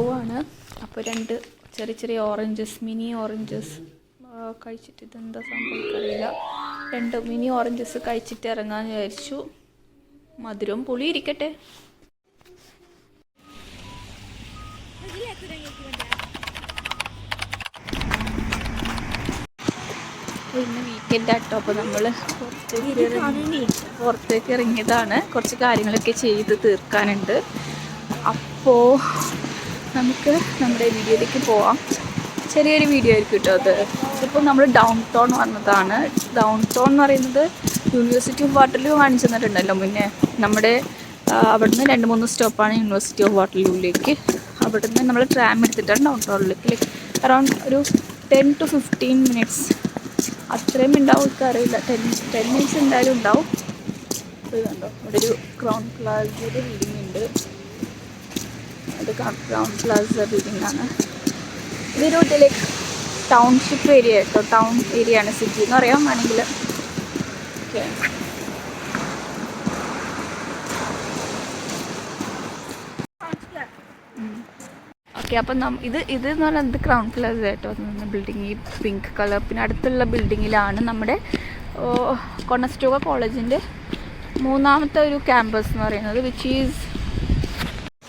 പോവാണ്. അപ്പോൾ രണ്ട് ചെറിയ ചെറിയ ഓറഞ്ചസ് മിനി ഓറഞ്ചസ് കഴിച്ചിട്ട് ഇതെന്താ സംഭവിക്കറിയില്ല രണ്ട് മിനി ഓറഞ്ചസ് കഴിച്ചിട്ട് ഇറങ്ങാമെന്ന് വിചാരിച്ചു. മധുരം പുളി ഇരിക്കട്ടെ. പിന്നെ വീക്കെൻഡ് ആട്ടോ അപ്പോൾ നമ്മൾ പുറത്തേക്ക് ഇറങ്ങിയതാണ്. കുറച്ച് കാര്യങ്ങളൊക്കെ ചെയ്ത് തീർക്കാനുണ്ട്. അപ്പോൾ നമുക്ക് നമ്മുടെ വീഡിയോയിലേക്ക് പോവാം. ചെറിയൊരു വീഡിയോ ആയിരിക്കും കേട്ടോ അത്. ഇപ്പോൾ നമ്മൾ ഡൗൺ ടൗൺ വന്നതാണ്. ഡൗൺ ടൗൺ എന്ന് പറയുന്നത് യൂണിവേഴ്സിറ്റി ഓഫ് വാട്ടർലൂ കാണിച്ചു തന്നിട്ടുണ്ടല്ലോ മുന്നേ. നമ്മുടെ അവിടുന്ന് രണ്ട് മൂന്ന് സ്റ്റോപ്പാണ് യൂണിവേഴ്സിറ്റി ഓഫ് വാട്ടർലൂവിലേക്ക് അവിടുന്ന് നമ്മൾ ട്രാം എടുത്തിട്ടാണ് ഡൗൺ ടൗണിലേക്ക് ലൈക്ക് അറൗണ്ട് ഒരു ടെൻ ടു ഫിഫ്റ്റീൻ മിനിറ്റ്സ് അത്രയും ഉണ്ടാവും എനിക്ക് അറിയില്ല. ടെൻ ടെൻ മിനിറ്റ്സ് എന്തായാലും ഉണ്ടാവും. ഇത് കണ്ടോ? ഇവിടെ ഒരു ക്രൗൺ പ്ലാസിയുടെ ബിൽഡിംഗ് ഉണ്ട്. അത് ക്രൗൺ പ്ലാസ ബിൽഡിംഗ് ആണ്. ഇതൊരു ലൈക്ക് ടൗൺഷിപ്പ് ഏരിയ കേട്ടോ ടൗൺ ഏരിയ ആണ് സിറ്റി എന്ന് പറയാം. വേണമെങ്കിൽ ഓക്കെ ഓക്കെ അപ്പം ഇത് ഇത് എന്ന് പറഞ്ഞാൽ ഇത് ക്രൗൺ പ്ലാസ കേട്ടോ ബിൽഡിംഗ് ഈ പിങ്ക് കളർ പിന്നെ അടുത്തുള്ള ബിൽഡിങ്ങിലാണ് നമ്മുടെ കൊണസ്റ്റോക കോളേജിന്റെ മൂന്നാമത്തെ ഒരു ക്യാമ്പസ് എന്ന് പറയുന്നത് വിച്ച് ഈസ്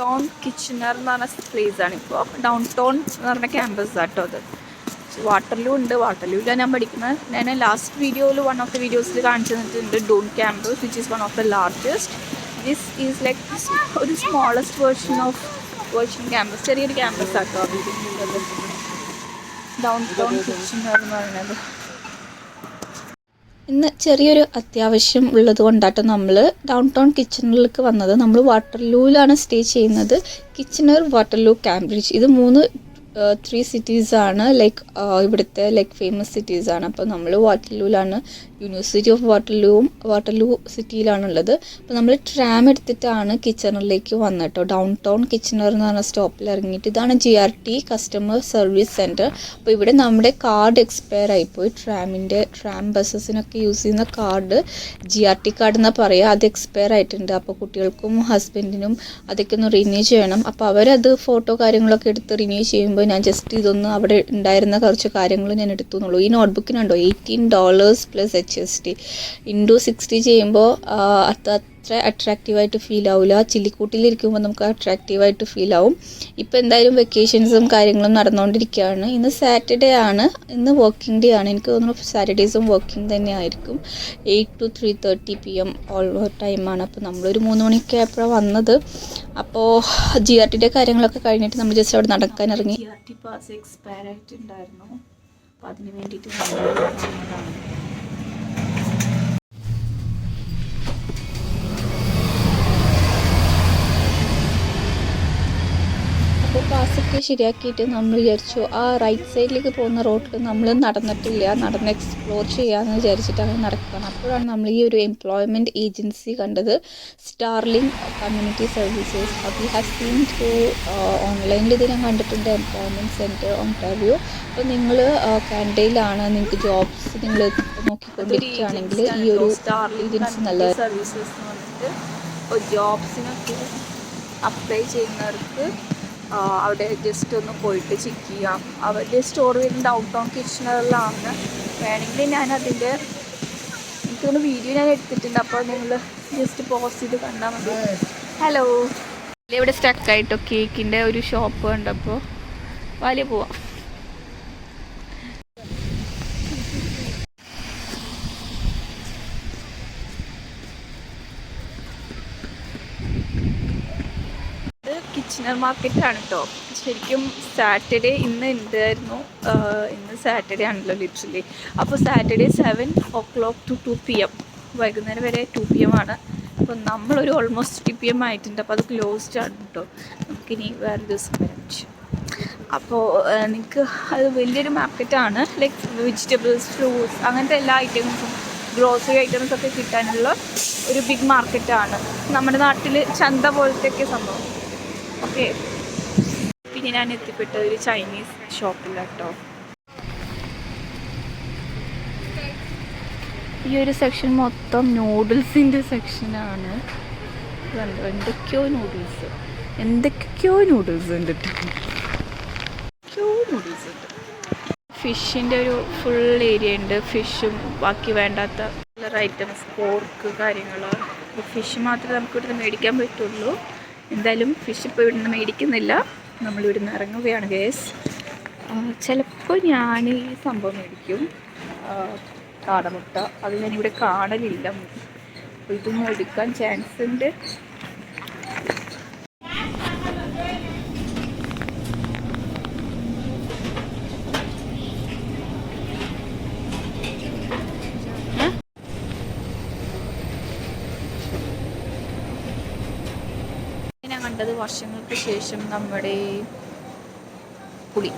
ടൗൺ കിച്ചണർ എന്ന് പറഞ്ഞ പ്ലേസ് ആണ്. ഇപ്പോൾ ഡൗൺ ടൗൺ എന്ന് പറഞ്ഞ ക്യാമ്പസ് ആട്ടോ അത്. വാട്ടർലൂ ഉണ്ട്. വാട്ടർലൂലാണ് ഞാൻ പഠിക്കുന്നത്. ഞാൻ ലാസ്റ്റ് വീഡിയോയിൽ വൺ ഓഫ് ദ വീഡിയോസിൽ കാണിച്ചു തന്നിട്ടുണ്ട് Doon campus which is one of the largest this is like ഒരു smallest version of version campus ചെറിയൊരു ക്യാമ്പസ് ആട്ടോ ഡൗൺ ടൗൺ കിച്ചണർ എന്ന് പറയുന്നത് ഇന്ന് ചെറിയൊരു അത്യാവശ്യം ഉള്ളത് കൊണ്ടാട്ടോ നമ്മൾ ഡൗൺ ടൗൺ കിച്ചണിലേക്ക് വന്നത്. നമ്മൾ വാട്ടർലൂവിലാണ് സ്റ്റേ ചെയ്യുന്നത്. കിച്ചണർ വാട്ടർലൂ കാംബ്രിഡ്ജ് ഇത് മൂന്ന് ത്രീ സിറ്റീസാണ് ലൈക്ക് ഇവിടുത്തെ ലൈക്ക് ഫേമസ് സിറ്റീസാണ് അപ്പോൾ നമ്മൾ വാട്ടർലൂലാണ് യൂണിവേഴ്സിറ്റി ഓഫ് വാട്ടർലൂവും വാട്ടർലൂ സിറ്റിയിലാണുള്ളത് അപ്പോൾ നമ്മൾ ട്രാം എടുത്തിട്ടാണ് കിച്ചണറിലേക്ക് വന്നിട്ടോ. ഡൗൺ ടൗൺ കിച്ചണർ എന്ന് പറഞ്ഞ സ്റ്റോപ്പിൽ ഇറങ്ങിയിട്ട് ഇതാണ് G R T customer service centre അപ്പോൾ ഇവിടെ നമ്മുടെ കാർഡ് എക്സ്പയർ ആയിപ്പോയി. ട്രാമിന്റെ ട്രാം ബസ്സസിനൊക്കെ യൂസ് ചെയ്യുന്ന card G R T card എന്നാണ് പറയുക അത് എക്സ്പയർ ആയിട്ടുണ്ട്. അപ്പോൾ കുട്ടികൾക്കും ഹസ്ബൻഡിനും അതൊക്കെ ഒന്ന് റിന്യൂ ചെയ്യണം. അപ്പോൾ അവരത് ഫോട്ടോ കാര്യങ്ങളൊക്കെ എടുത്ത് റിന്യൂ ചെയ്യുമ്പോൾ ഞാൻ ജസ്റ്റ് ഇതൊന്ന് അവിടെ ഉണ്ടായിരുന്ന കുറച്ച് കാര്യങ്ങൾ ഞാൻ എടുത്തു എന്നുള്ളൂ ഈ നോട്ട്ബുക്കിനുണ്ടോ eighteen dollars plus H S T into sixty ചെയ്യുമ്പോൾ അത് അത്ര അട്രാക്റ്റീവായിട്ട് ഫീൽ ആവില്ല ചില്ലിക്കൂട്ടിലിരിക്കുമ്പോൾ നമുക്ക് അട്രാക്റ്റീവായിട്ട് ഫീൽ ആവും. ഇപ്പോൾ എന്തായാലും വെക്കേഷൻസും കാര്യങ്ങളും നടന്നുകൊണ്ടിരിക്കുകയാണ് ഇന്ന് സാറ്റർഡേ ആണ്. ഇന്ന് വർക്കിംഗ് ഡേ ആണ്. എനിക്ക് തോന്നുന്നു സാറ്റർഡേസും വർക്കിംഗ് തന്നെ ആയിരിക്കും. Eight to three thirty P M all ടൈമാണ് അപ്പോൾ നമ്മളൊരു മൂന്ന് മണിക്ക് ആയപ്പോഴാണ് വന്നത്. അപ്പോൾ ജി ആർ ടിയുടെ കാര്യങ്ങളൊക്കെ കഴിഞ്ഞിട്ട് നമ്മൾ ജസ്റ്റ് അവിടെ നടക്കാൻ ഇറങ്ങി. G R T pass expire ആയിട്ടുണ്ടായിരുന്നു. അപ്പോൾ അതിന് വേണ്ടിയിട്ട് വന്നതാണ് ശരിയാക്കിയിട്ട് നമ്മൾ വിചാരിച്ചു ആ റൈറ്റ് സൈഡിലേക്ക് പോകുന്ന റോഡിൽ നമ്മൾ നടന്നിട്ടില്ല നടന്ന് എക്സ്പ്ലോർ ചെയ്യാമെന്ന് വിചാരിച്ചിട്ട് അങ്ങനെ നടക്കുകയാണ്. അപ്പോഴാണ് നമ്മൾ ഈ ഒരു എംപ്ലോയ്മെന്റ് ഏജൻസി കണ്ടത്. Starling community services we have seen through ഓൺലൈനിൽ ഇത് ഞാൻ കണ്ടിട്ടുണ്ട് എംപ്ലോയ്മെന്റ് സെന്റർ ടവ്യൂ. അപ്പോൾ നിങ്ങൾ കാനഡയിലാണ് നിങ്ങൾക്ക് ജോബ്സ് നിങ്ങൾ നോക്കിക്കൊണ്ടിരിക്കുകയാണെങ്കിൽ ഈ ഒരു ഏജൻസി നല്ല സർവീസസ് എന്ന് പറഞ്ഞിട്ട് ജോബ്സിനൊക്കെ അപ്ലൈ ചെയ്യുന്നവർക്ക് അവിടെ ജസ്റ്റ് ഒന്ന് പോയിട്ട് ചെക്ക് ചെയ്യാം. അവരുടെ സ്റ്റോർ വരുന്നത് ഔട്ട് ടൗൺ കിച്ചണറിലാണ് വേണമെങ്കിൽ ഞാൻ അതിന്റെ എനിക്കൊന്ന് വീഡിയോ ഞാൻ എടുത്തിട്ടുണ്ട്. അപ്പോൾ നിങ്ങൾ ജസ്റ്റ് പോസ്റ്റ് ചെയ്ത് കണ്ടാൽ മതി. ഹലോ ഇവിടെ സ്റ്റക്കായിട്ടോ കേക്കിന്റെ ഒരു ഷോപ്പ് കണ്ടപ്പോൾ വലിയ പോവാം. ഇത് മാർക്കറ്റ് മാർക്കറ്റാണ് കേട്ടോ ശരിക്കും സാറ്റർഡേ ഇന്ന് എന്തായിരുന്നു? ഇന്ന് സാറ്റർഡേ ആണല്ലോ ലിറ്ററലി അപ്പോൾ Saturday seven o'clock to two P M വൈകുന്നേരം വരെ ടു പി എം ആണ്. അപ്പോൾ നമ്മളൊരു ഓൾമോസ്റ്റ് ടു പി എം ആയിട്ടുണ്ട്. അപ്പോൾ അത് ക്ലോസ്ഡ് ആണ് കേട്ടോ നമുക്കിനി വേറെ ദിവസം വരാം. അപ്പോൾ നിങ്ങൾക്ക് അത് വലിയൊരു മാർക്കറ്റാണ് ലൈക്ക് വെജിറ്റബിൾസ് ഫ്രൂട്ട്സ് അങ്ങനത്തെ എല്ലാ ഐറ്റംസും ഗ്രോസറി ഐറ്റംസൊക്കെ കിട്ടാനുള്ള ഒരു ബിഗ് മാർക്കറ്റാണ് നമ്മുടെ നാട്ടിൽ ചന്ത പോലത്തെയൊക്കെ സംഭവം. ഓക്കെ. പിന്നെ ഞാൻ എത്തിപ്പെട്ടത് ഒരു ചൈനീസ് ഷോപ്പിലാട്ടോ ഈ ഒരു സെക്ഷൻ മൊത്തം നൂഡിൽസിന്റെ സെക്ഷനാണ് കണ്ടോ എന്തൊക്കെയോ നൂഡിൽസ് എന്തൊക്കെയോ നൂഡിൽസ് ഉണ്ട് നൂഡിൽസ് ഉണ്ട്. ഫിഷിന്റെ ഒരു ഫുൾ ഏരിയ ഉണ്ട്. ഫിഷും ബാക്കി വേണ്ടാത്ത ഐറ്റംസ് പോർക്ക് കാര്യങ്ങൾ ഫിഷ് മാത്രമേ നമുക്ക് ഇവിടുന്ന് മേടിക്കാൻ പറ്റുള്ളൂ. എന്തായാലും ഫിഷ് ഇപ്പോൾ ഇവിടുന്ന് മേടിക്കുന്നില്ല. നമ്മൾ ഇവിടുന്ന് ഇറങ്ങുകയാണ് ഗേസ് ചിലപ്പോൾ ഞാൻ ഈ സംഭവം മേടിക്കും. കാടമുട്ട. അത് ഞാനിവിടെ കാണലില്ല. ഇതൊന്നും എടുക്കാൻ ചാൻസ് ഉണ്ട്. കണ്ടത് വർഷങ്ങൾക്ക് ശേഷം നമ്മുടെ പുളി.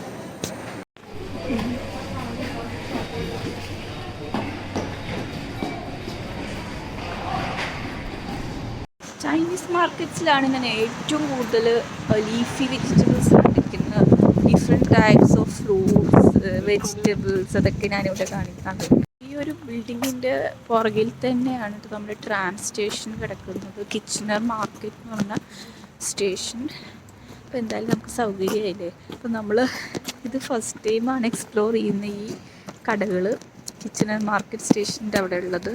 ചൈനീസ് മാർക്കറ്റ്സിലാണ് ഞാൻ ഏറ്റവും കൂടുതൽ ലീഫി വെജിറ്റബിൾസ് കണ്ടിരിക്കുന്നത്. Different types of fruits vegetables അതൊക്കെ ഞാനിവിടെ കാണിക്കാറ് ഈ ഒരു ബിൽഡിങ്ങിന്റെ പുറകിൽ തന്നെയാണ് നമ്മുടെ ട്രാം സ്റ്റേഷൻ കിടക്കുന്നത്. കിച്ചണർ മാർക്കറ്റ് എന്ന് പറഞ്ഞ സ്റ്റേഷൻ അപ്പോൾ എന്തായാലും നമുക്ക് സൗകര്യമായില്ലേ? അപ്പോൾ നമ്മൾ ഇത് ഫസ്റ്റ് ടൈമാണ് എക്സ്പ്ലോർ ചെയ്യുന്ന ഈ കടകൾ കിച്ചൺ ആൻഡ് മാർക്കറ്റ് സ്റ്റേഷന്റെ അവിടെ ഉള്ളത്.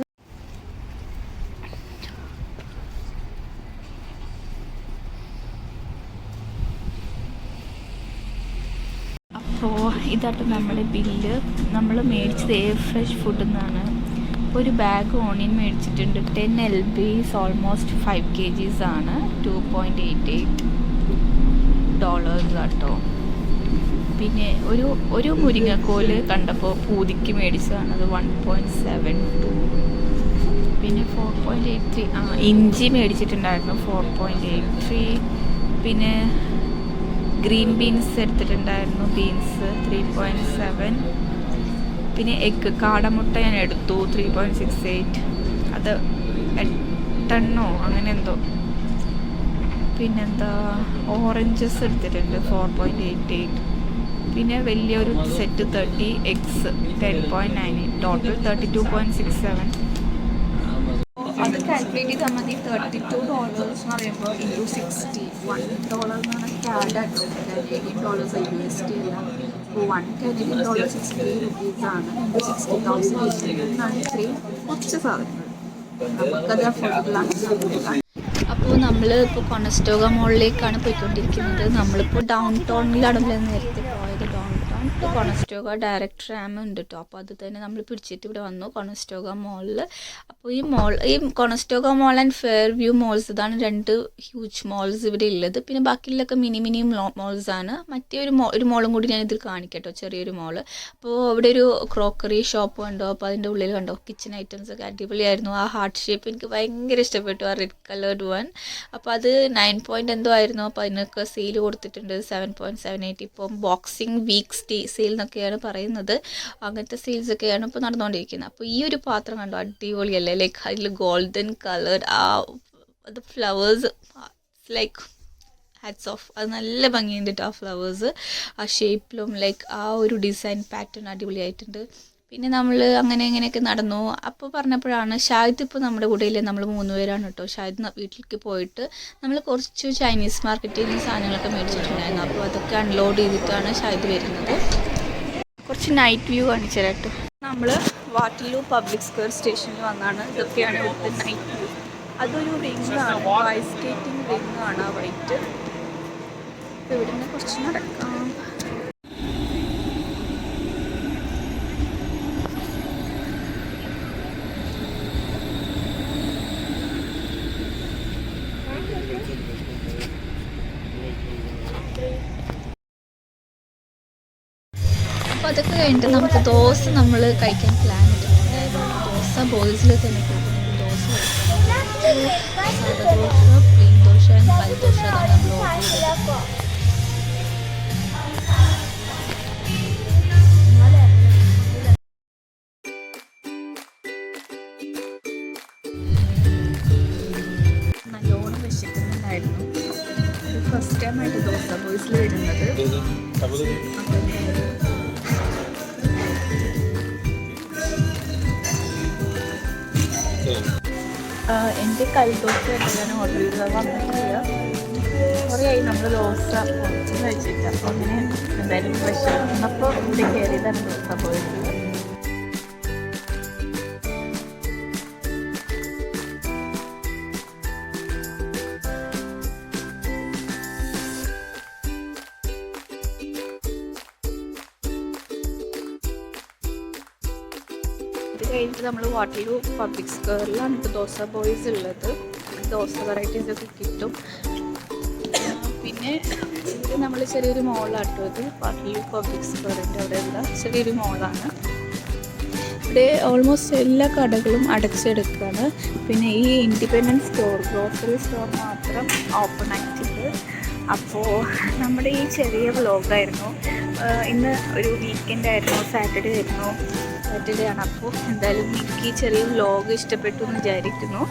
അപ്പോൾ ഇതാട്ട് നമ്മുടെ ബില്ല് നമ്മൾ മേടിച്ചത് എയർ ഫ്രഷ് ഫുഡ് എന്നാണ് ഒരു ബാഗ് ഓണിയൻ മേടിച്ചിട്ടുണ്ട്. Ten L Bs almost five K Gs ആണ്. Two point eight eight dollars കേട്ടോ പിന്നെ ഒരു ഒരു മുരിങ്ങക്കോൽ കണ്ടപ്പോൾ പൂതിക്ക് മേടിച്ചതാണ്. അത് വൺ പോയിന്റ് സെവൻ ടു പിന്നെ ഫോർ പോയിന്റ് എയ്റ്റ് ത്രീ ആ ഇഞ്ചി മേടിച്ചിട്ടുണ്ടായിരുന്നു. ഫോർ പോയിന്റ് എയ്റ്റ് ത്രീ പിന്നെ ഗ്രീൻ ബീൻസ് എടുത്തിട്ടുണ്ടായിരുന്നു. ബീൻസ് ത്രീ പോയിന്റ് സെവൻ പിന്നെ എഗ്ഗ് കാടമുട്ട ഞാൻ എടുത്തു ത്രീ പോയിന്റ് സിക്സ് എയ്റ്റ് അത് എട്ടെണ്ണോ അങ്ങനെ എന്തോ. പിന്നെന്താ ഓറഞ്ചസ് എടുത്തിട്ടുണ്ട് ഫോർ പോയിന്റ് എയ്റ്റ് എയ്റ്റ് പിന്നെ വലിയൊരു set thirty X ten point nine eight total thirty two point six seven അത് കാൽക്കുലേറ്റ് ചെയ്താൽ മതി. തേർട്ടി ടു ഡോളേഴ്സ് എന്ന് പറയുമ്പോൾ ഇന്റു സിക്സ്റ്റി വൺ ഡോളർ എന്ന് പറഞ്ഞാൽ ക്യാഡ് ആട്ടോ Canadian dollars U S T അല്ല. അപ്പോൾ വൺ കനേഡിയൻ ഡോളർ അപ്പോൾ നമ്മൾ ഇപ്പോൾ കൊണസ്റ്റോഗ മോളിലേക്കാണ് പോയിക്കൊണ്ടിരിക്കുന്നത്. നമ്മളിപ്പോൾ ഡൗൺ ടൗണിലാണ് നേരത്തെ കൊണസ്റ്റോഗ ഡയറക്റ്റ് റാം ഉണ്ട് കേട്ടോ അപ്പോൾ അത് തന്നെ നമ്മൾ പിടിച്ചിട്ട് ഇവിടെ വന്നു കൊണസ്റ്റോഗ മോളിൽ അപ്പോൾ ഈ മോൾ ഈ Conestoga mall and Fairview malls ഇതാണ് രണ്ട് ഹ്യൂജ് മോൾസ് ഇവിടെ ഉള്ളത് പിന്നെ ബാക്കിയുള്ളൊക്കെ മിനി മിനി മോൾസ് ആണ്. മറ്റേ ഒരു മോ ഒരു മോളും കൂടി ഞാൻ ഇതിൽ കാണിക്കട്ടോ ചെറിയൊരു മോൾ. അപ്പോൾ അവിടെ ഒരു ക്രോക്കറി ഷോപ്പ് കണ്ടോ? അപ്പോൾ അതിന്റെ ഉള്ളിൽ കണ്ടോ? കിച്ചൺ ഐറ്റംസ് ഒക്കെ അടിപൊളിയായിരുന്നു. ആ ഹാർട്ട് ഷേപ്പ് എനിക്ക് ഭയങ്കര ഇഷ്ടപ്പെട്ടു ആ റെഡ് കളേർഡ് വൺ അപ്പോൾ അത് നയൻ പോയിന്റ് എന്തോ ആയിരുന്നു. അപ്പോൾ അതിനൊക്കെ സെയിൽ കൊടുത്തിട്ടുണ്ട് സെവൻ പോയിന്റ് സെവൻ എയ്റ്റ് ഇപ്പം ബോക്സിംഗ് വീക്ക് സ്റ്റേ സെയിൽ എന്നൊക്കെയാണ് പറയുന്നത്. അങ്ങനത്തെ സീൽസ് ഒക്കെയാണ് ഇപ്പോൾ നടന്നുകൊണ്ടിരിക്കുന്നത് അപ്പോൾ ഈ ഒരു പാത്രം കണ്ടോ? അടിപൊളിയല്ലേ? ലൈക്ക് അതിൽ ഗോൾഡൻ കളർ ആ അത് ഫ്ലവേഴ്സ് ലൈക്ക് ഹാറ്റ്സ് ഓഫ് അത് നല്ല ഭംഗിയുണ്ട് കേട്ടോ ആ ഫ്ലവേഴ്സ് ആ ഷേപ്പിലും ലൈക്ക് ആ ഒരു ഡിസൈൻ പാറ്റേൺ അടിപൊളിയായിട്ടുണ്ട്. പിന്നെ നമ്മൾ അങ്ങനെ ഇങ്ങനെയൊക്കെ നടന്നു. അപ്പോൾ പറഞ്ഞപ്പോഴാണ് ഷാഹിദ് ഇപ്പോൾ നമ്മുടെ കൂടെയില്ലേ? നമ്മൾ മൂന്ന് പേരാണ് കേട്ടോ. ഷാഹിദ് വീട്ടിലേക്ക് പോയിട്ട് നമ്മൾ കുറച്ച് ചൈനീസ് മാർക്കറ്റിൽ നിന്ന് സാധനങ്ങളൊക്കെ മേടിച്ചിട്ടുണ്ടായിരുന്നു. അപ്പോൾ അതൊക്കെ അൺലോഡ് ചെയ്തിട്ടാണ് ഷാഹിദ് വരുന്നത്. കുറച്ച് നൈറ്റ് വ്യൂ കാണിച്ചു തരാം കേട്ടോ. നമ്മൾ വാട്ടർലൂ പബ്ലിക് സ്ക്വയർ സ്റ്റേഷനിൽ വന്നാണ്. ഇതൊക്കെയാണ് ഇവിടുത്തെ നൈറ്റ് വ്യൂ അതൊരു റിങ്ങാണ് ഐസ് സ്കേറ്റിംഗ് റിങ്ങാണ് ആ വൈറ്റ് ഇവിടുന്ന് കുറച്ച് നടക്കാം അപ്പോൾ അതൊക്കെ കഴിഞ്ഞിട്ട് നമുക്ക് ദോശ നമ്മൾ കഴിക്കാൻ പ്ലാൻ ഇട്ടിട്ടുണ്ട്. ദോശ ബോയ്സിൽ തന്നെ കൊടുക്കുന്നത് ദോശ ദോശ പ്ലെയിൻ ദോശ പൽ ദോശ അതാണ് നമ്മൾ ഓർഡർ ചെയ്തത്. നല്ലോണം വിശക്കുന്നുണ്ടായിരുന്നു. ഇത് ഫസ്റ്റ് ടൈമായിട്ട് ദോശ ബോയ്സിൽ ഇടുന്നത് എന്റെ കൽദോശ ഞാൻ ഓർഡർ ചെയ്തത്. വന്നിട്ടില്ല. കുറേയായി നമ്മൾ ദോശ കുറച്ച് കഴിച്ചിട്ട്. അപ്പോൾ അങ്ങനെ എന്തായാലും വിശന്നപ്പോൾ ഇവിടെ കയറിയതാണ് ദോശ പോയത്. ഇത് കഴിഞ്ഞിട്ട് നമ്മൾ വാട്ടർലൂ പബ്ലിക് സ്ക്വയറിലാണ് ഇപ്പോൾ ദോശ ബോയ്സ് ഉള്ളത്. ദോശ വെറൈറ്റീസ് ഒക്കെ കിട്ടും. പിന്നെ ഇത് നമ്മൾ ചെറിയൊരു മോളാട്ടോ ഇത്. വാട്ടർലൂ പബ്ലിക് സ്ക്വയറിന്റെ ഉള്ള ചെറിയൊരു മോളാണ് ഇവിടെ ഓൾമോസ്റ്റ് എല്ലാ കടകളും അടച്ചെടുക്കുകയാണ് പിന്നെ ഈ ഇൻഡിപെൻഡന്റ് സ്റ്റോർ ഗ്രോസറി സ്റ്റോർ മാത്രം ഓപ്പൺ ആയിട്ടുണ്ട്. അപ്പോൾ നമ്മുടെ ഈ ചെറിയ വ്ലോഗായിരുന്നു ഇന്ന് ഒരു വീക്കെൻഡ് ആയിരുന്നു സാറ്റർഡേ ആയിരുന്നു. സാറ്റർഡേ ആണ് അപ്പോൾ എന്തായാലും എനിക്ക് ചെറിയ വ്ലോഗ് ഇഷ്ടപ്പെട്ടു എന്ന് വിചാരിക്കുന്നു.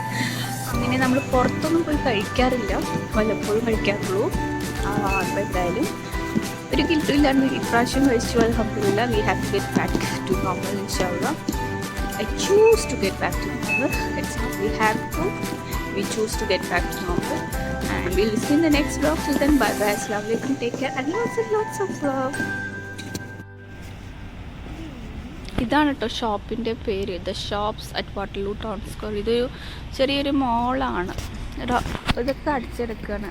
അങ്ങനെ നമ്മൾ പുറത്തൊന്നും പോയി കഴിക്കാറില്ല. വല്ലപ്പോഴും കഴിക്കാറുള്ളൂ. അപ്പോൾ എന്തായാലും ഒരു കിട്ടില്ലാണ്ട് ഇപ്രാവശ്യം കഴിച്ചു അലഹമില്ല we have to get back to normal inshallah I choose to get back to normal it's not we have to we choose to get back to normal and will seen the next blog to then bye bye അസ്സലാമു കൺ take care and lots and lots of love ഇതാണ് കേട്ടോ ഷോപ്പിന്റെ പേര്. The shops at Waterloo Town Square. ഇതൊരു ചെറിയൊരു മോളാണ്. ഇതൊക്കെ അടിച്ചെടുക്കുകയാണ്